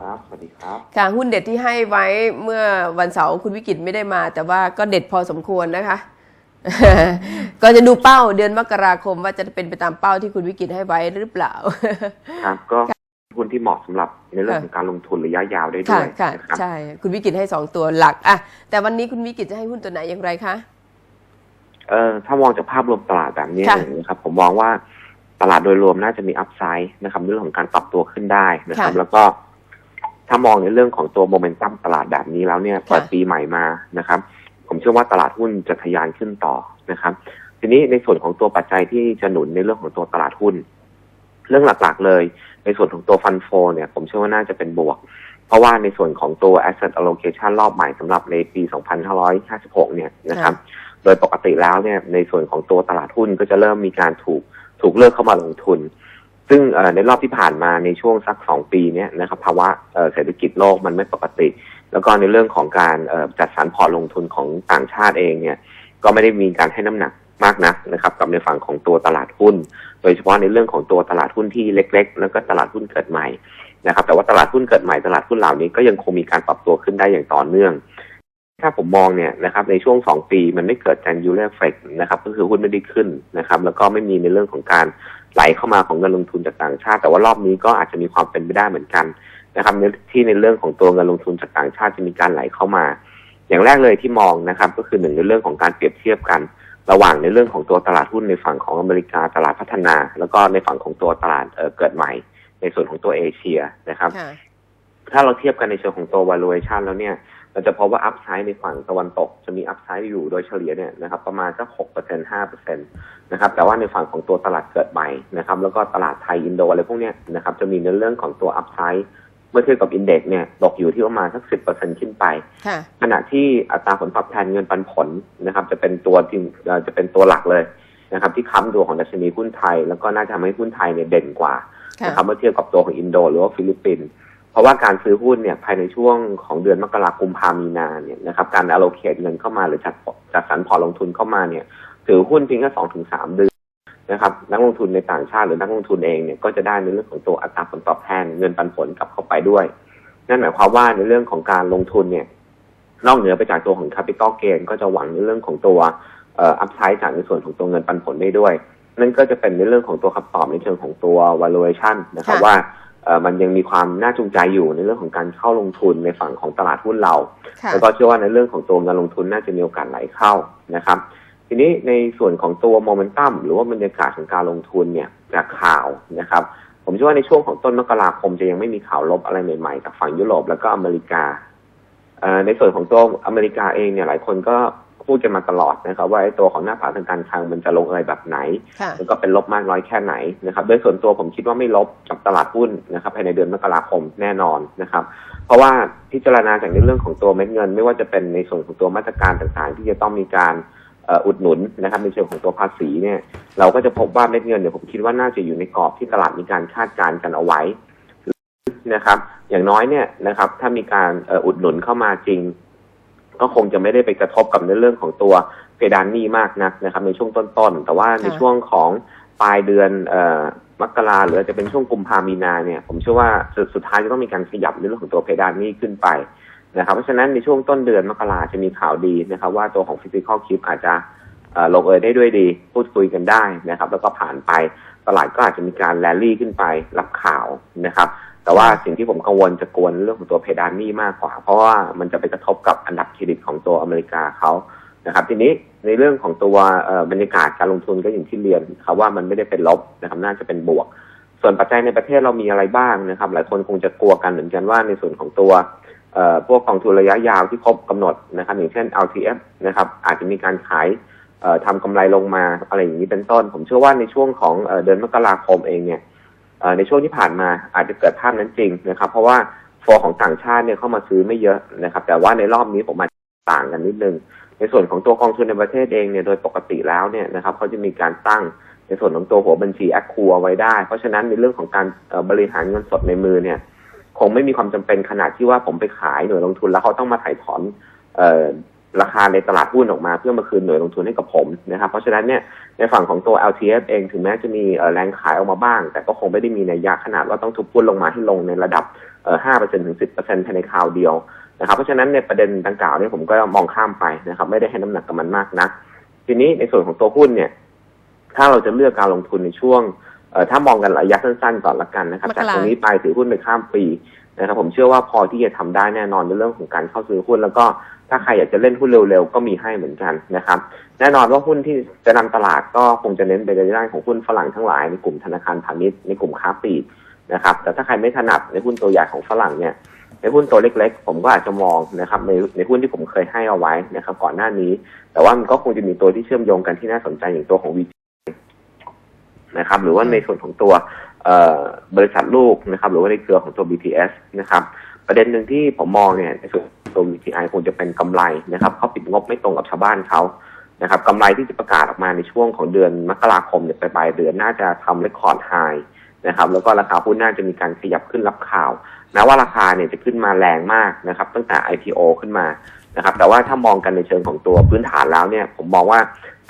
ครับ สวัสดีครับ ค่ะ หุ้นเด็ดที่ให้ไว้เมื่อวันเสาร์คุณวิกิตไม่ได้มา แต่ว่าก็เด็ดพอสมควรนะคะ ก็จะดูเป้าเดือนมกราคมว่าจะเป็นไปตามเป้าที่คุณวิกิตให้ไว้หรือเปล่า ครับ ก็หุ้นที่เหมาะสำหรับในเรื่องของการลงทุนระยะยาวได้ด้ค่ะวยค่ะนะครับใช่ คุณวิกิตให้สองตัวหลักอะแต่วันนี้คุณวิกิตจะให้หุ้นตัวไหนอย่างไรคะ เอ่อถ้ามองจากภาพรวมตลาดแบบนี้ค่ะนะครับ ผมมองว่าตลาดโดยรวมน่าจะมีอัพไซด์นะครับเรื่องของการปรับตัวขึ้นได้นะครับ แล้วก็ ถ้ามองในเรื่องของตัวโมเมนตัมตลาดแบบนี้แล้วเนี่ยเปิดปีใหม่มานะครับ ผมเชื่อว่าตลาดหุ้นจะทะยานขึ้นต่อนะครับ ทีนี้ในส่วนของตัวปัจจัยที่จะหนุนในเรื่องของตัวตลาดหุ้น เรื่องหลักๆ เลย ในส่วนของตัวฟันโฟเนี่ยผมเชื่อว่าน่าจะเป็นบวก เพราะว่าในส่วนของตัว asset allocation รอบใหม่สำหรับในปี 2556 เนี่ยนะครับ โดยปกติแล้วเนี่ยในส่วนของตัวตลาดหุ้นก็จะเริ่มมีการถูกถูกเลือกเข้ามาลงทุน ซึ่งในรอบที่ผ่านมาในช่วงสักสองปีนี่ยนะครับภาวะเศรษฐกิจโลกมันไม่ปกติ แล้วก็ในเรื่องของการจัดสรรพอร์ตลงทุนของต่างชาติเองเนี่ยก็ไม่ได้มีการให้น้ำหนักมากนักนะครับกับในฝั่งของตัวตลาดหุ้น โดยเฉพาะในเรื่องของตัวตลาดหุ้นที่เล็ก ๆ แล้วก็ตลาดหุ้นเกิดใหม่นะครับแต่ว่าตลาดหุ้นเกิดใหม่ตลาดหุ้นเหล่านี้ก็ยังคงมีการปรับตัวขึ้นได้อย่างต่อเนื่อง ถ้าผมมองเนี่ยนะครับในช่วงสองปีมันไม่เกิดการยูเลเฟกนะครับก็คือหุ้นไม่ได้ขึ้นนะครับ แล้วก็ไม่มีในเรื่องของการไหลเข้ามาของเงินลงทุนจากต่างชาติ แต่ว่ารอบนี้ก็อาจจะมีความเป็นไปได้เหมือนกันนะครับในที่ในเรื่องของตัวเงินลงทุนจากต่างชาติจะมีการไหลเข้ามา อย่างแรกเลยที่มองนะครับ ก็คือหนึ่งในเรื่องของการเปรียบเทียบกัน ระหว่างในเรื่องของตัวตลาดหุ้นในฝั่งของอเมริกาตลาดพัฒนา แล้วก็ในฝั่งของตัวตลาดเอ่อเกิดใหม่ ในส่วนของตัวเอเชียนะครับค่ะถ้าเราเทียบกันในเชิงของตัว valuation แล้วเนี่ย เราจะพบว่า upside ในฝั่งตะวันตก จะมี upside อยู่โดยเฉลี่ยเนี่ยนะครับประมาณสัก6% 5%นะครับแต่ว่าในฝั่งของตัวตลาดเกิดใหม่นะครับแล้วก็ตลาดไทยอินโดอะไรพวกเนี้ยนะครับจะมีในเรื่องของตัว upside เมื่อเทียบกับอินเด็กเนี่ยตกอยู่ที่ประมาณสัก10%ขึ้นไปค่ะขณะที่อัตราผลตอบแทนเงินปันผลนะครับจะเป็นตัวที่เอ่อจะเป็นตัวหลักเลยนะครับที่ค้ำตัวของดัชนีหุ้นไทย แล้วก็น่าจะทำให้หุ้นไทยเนี่ยเด่นกว่าค่ะนะครับเมื่อเทียบกับตัวของอินโดหรือว่าฟิลิปปินส์เพ ราะว่าการซื้อหุ้นเนี่ยภายในช่วงของเดือนมกราคมพามีนาเนี่ยนะครับการ allocate เงินเข้ามาหรือจัดจัดสรรพอร์ตลงทุนเข้ามาเนี่ยถือหุ้นเพียงแค่สองถึงสามเดือนนะครับนักลงทุนในต่างชาติหรือนักลงทุนเองเนี่ยก็จะได้ในเรื่องของตัวอัตราผลตอบแทนเงินปันผลกลับเข้าไปด้วย นั่นหมายความว่าในเรื่องของการลงทุนเนี่ยนอกเหนือไปจากตัวของ capital gain ก็จะหวังในเรื่องของตัวเอ่อ upside จากในส่วนของตัวเงินปันผลได้ด้วย นั่นก็จะเป็นในเรื่องของตัวคำตอบในเชิงของตัว valuation นะครับค่ะว่าเอ่อ มันยังมีความน่าจูงใจอยู่ในเรื่องของการเข้าลงทุนในฝั่งของตลาดหุ้นเราค่ะแล้วก็เชื่อว่าในเรื่องของตัวเงินลงทุนน่าจะมีโอกาสไหลเข้านะครับ ทีนี้ในส่วนของตัวโมเมนตัมหรือว่าบรรยากาศของการลงทุนเนี่ยจากข่าวนะครับ ผมเชื่อว่าในช่วงของต้นมกราคมจะยังไม่มีข่าวลบอะไรใหม่ๆจากฝั่งยุโรปแล้วก็อเมริกาเอ่อในส่วนของตัวอเมริกาเองเนี่ยหลายคนก็ พูดกันมาตลอดนะครับ ว่าไอ้ตัวของหน้าผาทางการคลังมันจะลงเอยแบบไหนค่ะแล้วก็เป็นลบมากน้อยแค่ไหนนะครับโดยส่วนตัวผมคิดว่าไม่ลบกับตลาดหุ้นนะครับภายในเดือนมกราคมแน่นอนนะครับ เพราะว่าพิจารณาจากในเรื่องของตัวเม็ดเงิน ไม่ว่าจะเป็นในส่วนของตัวมาตรการต่างๆ ที่จะต้องมีการเอ่ออุดหนุนนะครับในเชิงของตัวภาษีเนี่ย เราก็จะพบว่าเม็ดเงินเนี่ยผมคิดว่าน่าจะอยู่ในกรอบที่ตลาดมีการคาดการณ์กันเอาไว้นะครับ อย่างน้อยเนี่ยนะครับ ถ้ามีการเอ่ออุดหนุนเข้ามาจริง ก็คงจะไม่ได้ไปกระทบกับในเรื่องของตัวเพดานหนี้มากนักนะครับ ในช่วงต้นๆ แต่ว่าในค่ะช่วงของปลายเดือนเอ่อมกราหรืออาจจะเป็นช่วงกุมภามีนาเนี่ย ผมเชื่อว่าสุดสุดท้ายจะต้องมีการขยับในเรื่องของตัวเพดานหนี้ขึ้นไปนะครับ เพราะฉะนั้นในช่วงต้นเดือนมกราจะมีข่าวดีนะครับ ว่าตัวของ physical clip อาจจะเอ่อลงเอยได้ด้วยดี พูดคุยกันได้นะครับ แล้วก็ผ่านไปตลาดก็อาจจะมีการแรลลี่ขึ้นไปรับข่าวนะครับ แต่ว่าสิ่งที่ผมกังวลจะกวนเรื่องของตัวเพดานหนี้มากกว่า เพราะว่ามันจะไปกระทบกับอันดับเครดิตของตัวอเมริกาเขานะครับ ทีนี้ในเรื่องของตัวเอ่อบรรยากาศการลงทุนก็อย่างที่เรียนครับว่ามันไม่ได้เป็นลบนะครับน่าจะเป็นบวก ส่วนปัจจัยในประเทศเรามีอะไรบ้างนะครับ หลายคนคงจะกลัวกันเหมือนกันว่าในส่วนของตัวเอ่อพวกกองทุนระยะยาวที่ครบกำหนดนะครับ อย่างเช่น LTF นะครับอาจจะมีการขายเอ่อทำกำไรลงมาอะไรอย่างนี้เป็นต้น ผมเชื่อว่าในช่วงของเอ่อเดือนมกราคมเองเนี่ยเอ่อ ในช่วงที่ผ่านมาอาจจะเกิดภาพนั้นจริงนะครับ เพราะว่าโฟของต่างชาติเนี่ยเข้ามาซื้อไม่เยอะนะครับ แต่ว่าในรอบนี้ผมอาจจะต่างกันนิดนึง ในส่วนของตัวกองทุนในประเทศเองเนี่ยโดยปกติแล้วเนี่ยนะครับเขาจะมีการตั้งในส่วนของตัวหัวบัญชีแอคคัวไว้ได้ เพราะฉะนั้นในเรื่องของการบริหารเงินสดในมือเนี่ยคงไม่มีความจำเป็นขนาดที่ว่าผมไปขายหน่วยลงทุนแล้วเขาต้องมาถ่ายถอน ราคาในตลาดหุ้นออกมาเพื่อมาคืนหน่วยลงทุนให้กับผมนะครับ เพราะฉะนั้นเนี่ยในฝั่งของตัว LTF เองถึงแม้จะมีเอ่อแรงขายออกมาบ้าง แต่ก็คงไม่ได้มีในยยะขนาดว่าต้องทุบหุ้นลงมาให้ลงในระดับเอ่อ5%ถึง 10%ภายในคราวเดียวนะครับ เพราะฉะนั้นในประเด็นดังกล่าวเนี่ยผมก็มองข้ามไปนะครับ ไม่ได้ให้น้ำหนักกับมันมากนัก ทีนี้ในส่วนของตัวหุ้นเนี่ย ถ้าเราจะเลือกการลงทุนในช่วงเอ่อถ้ามองกันระยะสั้นๆก่อนละกันนะครับมกราจากตรงนี้ไปถือหุ้นไปข้ามปีนะครับผมเชื่อว่าพอที่จะทำได้แน่นอนในเรื่องของการเข้าซื้อหุ้น แล้วก็ ถ้าใครอยากจะเล่นหุ้นเร็วๆ ก็มีให้เหมือนกันนะครับ แน่นอนว่าหุ้นที่จะนำตลาดก็คงจะเน้นไปในด้านของหุ้นฝรั่งทั้งหลายในกลุ่มธนาคารพาณิชย์ในกลุ่มค้าปลีกนะครับ แต่ถ้าใครไม่ถนัดในหุ้นตัวใหญ่ของฝรั่งเนี่ย ในหุ้นตัวเล็กๆ ผมก็อาจจะมองนะครับในในหุ้นที่ผมเคยให้เอาไว้นะครับ ก่อนหน้านี้ แต่ว่ามันก็คงจะมีตัวที่เชื่อมโยงกันที่น่าสนใจอย่างตัวของ VG นะครับ หรือว่าในส่วนของตัวบริษัทลูกนะครับ หรือว่าในเครือของตัว BTS นะครับ ประเด็นหนึ่งที่ผมมองเนี่ยในส่วน ตัว VTI คงจะเป็นกำไรนะครับเขาปิดงบไม่ตรงกับชาวบ้านเขานะครับกำไรที่จะประกาศออกมาในช่วงของเดือนมกราคมเนี่ยไปลายเดือนน่าจะทำเรคคอร์ดไฮนะครับแล้วก็ราคาหุ้นน่าจะมีการขยับขึ้นรับข่าวแม้ว่าราคาเนี่ยจะขึ้นมาแรงมากนะครับตั้งแต่ IPO ขึ้นมานะครับแต่ว่าถ้ามองกันในเชิงของตัวพื้นฐานแล้วเนี่ยผมมองว่า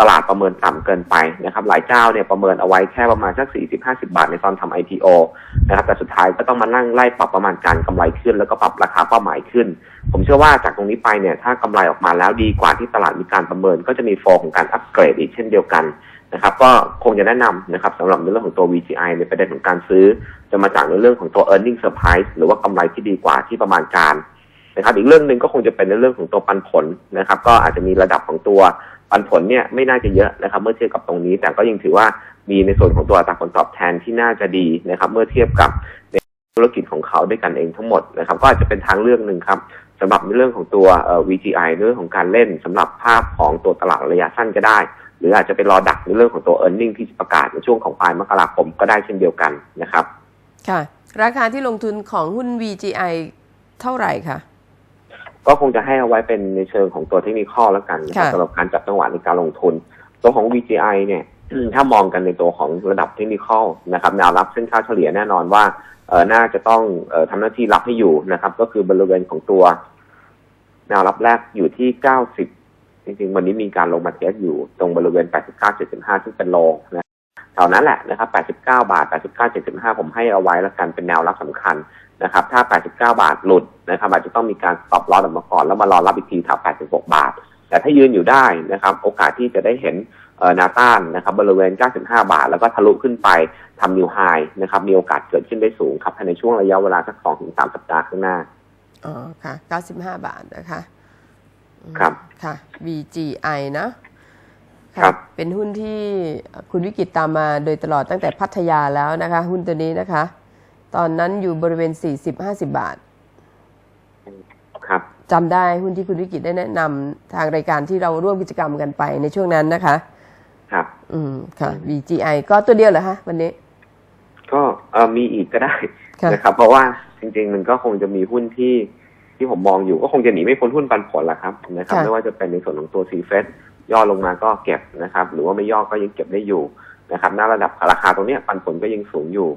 ตลาดประเมินต่ำเกินไปนะครับหลายเจ้าเนี่ยประเมินเอาไว้แค่ประมาณสัก 40-50 บาทในตอนทำ IPO นะครับแต่สุดท้ายก็ต้องมานั่งไล่ปรับประมาณการกำไรขึ้น แล้วก็ปรับราคาเป้าหมายขึ้น ผมเชื่อว่าจากตรงนี้ไปเนี่ยถ้ากำไรออกมาแล้วดีกว่าที่ตลาดมีการประเมิน ก็จะมีโฟลของการอัปเกรดอีกเช่นเดียวกันนะครับก็คงจะแนะนำนะครับสำหรับในเรื่องของตัว VGI ในประเด็นของการซื้อ จะมาจากในเรื่องของตัว e a r n i n g surprise หรือว่ากำไรที่ดีกว่าที่ประมาณการนะครับอีกเรื่องหนึ่งก็คงจะเป็นในเรื่องของตัวปันผลนะครับก็อาจจะมีระดับของตัวปันผลเนี่ยไม่น่าจะเยอะนะครับ เมื่อเทียบกับตรงนี้ แต่ก็ยังถือว่ามีในส่วนของตัวอัตราผลตอบแทนที่น่าจะดีนะครับ เมื่อเทียบกับใน ธุรกิจของเขาด้วยกันเองทั้งหมดนะครับก็อาจจะเป็นทางเลือกหนึ่งครับสำหรับในเรื่องของตัวเอ่อ VGI เรื่องของการเล่นสำหรับภาพของตัวตลาดระยะสั้นก็ได้ หรืออาจจะไปรอดักในเรื่องของตัว e a r n i n g ที่จะประกาศในช่วงของปลายมกราคมก็ได้เช่นเดียวกันนะครับ ค่ะ ราคาที่ลงทุนของหุ้น VGI เท่าไหร่คะก็คงจะให้เอาไว้เป็นในเชิงของตัวเทคนิคอลแล้วกันนะครับค่ะสำหรับการจับจังหวะในการลงทุน ตัวของ VGI เนี่ย ถ้ามองกันในตัวของระดับเทคนิคอลนะครับแนวรับเส้นค่าเฉลี่ยแน่นอนว่าเออน่าจะต้องเออทำหน้าที่รับให้อยู่นะครับ ก็คือบริเวณของตัว แนวรับแรกอยู่ที่90จริงๆ วันนี้มีการลงมาเทสอยู่ตรงบริเวณ 89.75ซึ่งเป็นโลนะแถวนั้นแหละนะครับ 89 บาท 89.75 ผมให้เอาไว้แล้วกันเป็นแนวรับสำคัญนะครับ ถ้า 89 บาทหลุดนะครับอาจจะต้องมีการตอปลอสออกมาก่อนแล้วมารอรับอีกทีแถว86 บาท แต่ถ้ายืนอยู่ได้นะครับ โอกาสที่จะได้เห็นเอ่อแนวต้านนะครับ บริเวณ 95 บาท แล้วก็ทะลุขึ้นไปทำนิวไฮนะครับ มีโอกาสเกิดขึ้นได้สูงครับภายในช่วงระยะเวลาสัก 2-3 สัปดาห์ข้างหน้าอ๋อค่ะ 95 บาทนะคะอืมครับค่ะ VGI นะะครับเป็นหุ้นที่คุณวิกิตตามมาโดยตลอดตั้งแต่พัทยาแล้วนะคะ หุ้นตัวนี้นะคะ ตอนนั้นอยู่บริเวณ 40-50 บาท ครับ จำได้หุ้นที่คุณวิกิตได้แนะนำทางรายการที่เราร่วมกิจกรรมกันไปในช่วงนั้นนะคะ ครับ อืมค่ะ VGI ก็ตัวเดียวเหรอคะวันนี้ ก็เอ่อมีอีกก็ได้ค่ะนะครับ เพราะว่าจริง ๆ มันก็คงจะมีหุ้นที่ที่ผมมองอยู่ก็คงจะหนีไม่พ้นหุ้นปันผลแหละครับนะครับค่ะไม่ว่าจะเป็นในส่วนของตัวซีเฟสย่อลงมาก็เก็บนะครับ หรือว่าไม่ย่อก็ยังเก็บได้อยู่นะครับหน้าระดับราคาตรงเนี้ยปันผลก็ยังสูงอยู่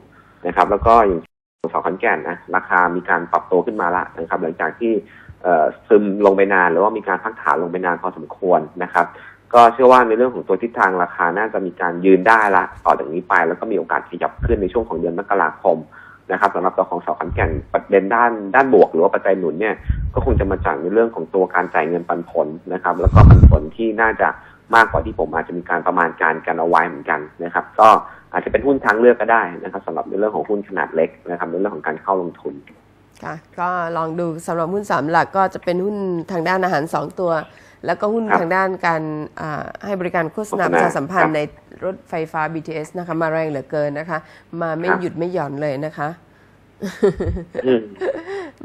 นะครับ แล้วก็อย่างสองขันแก่นนะราคามีการปรับตัวขึ้นมาละนะครับ หลังจากที่เอ่อ ซึมลงไปนานหรือว่ามีการพักฐานลงไปนานพอสมควรนะครับ ก็เชื่อว่าในเรื่องของตัวทิศทางราคาน่าจะมีการยืนได้ละต่อจากนี้ไป แล้วก็มีโอกาสขยับขึ้นในช่วงของเดือนมกราคมนะครับสำหรับตัวของเสาขันแก่นประเด็นด้านด้านบวก หรือว่าปัจจัยหนุนเนี่ยก็คงจะมาจากในเรื่องของตัวการจ่ายเงินปันผลนะครับ แล้วก็ปันผลที่น่าจะมากกว่าที่ผมอาจจะมีการประมาณการกันเอาไว้เหมือนกันนะครับ ก็อาจจะเป็นหุ้นทางเลือกก็ได้นะครับสำหรับในเรื่องของหุ้นขนาดเล็กนะครับในเรื่องของการเข้าลงทุน ค่ะก็ลองดูสำหรับหุ้นสามหลักก็จะเป็นหุ้นทางด้านอาหาร2ตัว แล้วก็หุ้นครับทางด้านการอ่าให้บริการโฆษณาโฆษณาประชาสัมพันครัธ์บในรถไฟฟ้า BTS นะคะ มาแรงเหลือเกินนะคะ มาไม่ครับหยุดไม่หย่อนเลยนะคะอืม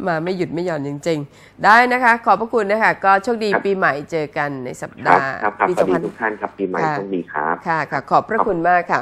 มาไม่หยุดไม่หย่อนจริงๆ ได้นะคะ ขอบพระคุณนะคะ ก็โชคดีครับปีใหม่เจอกันในสัปครับดาห์ครับครับปีสวัสดี2000ทุกท่านครับปีใหม่ค่ะโชคดีครับค่ะค่ะ ขอบพระคุณมากค่ะ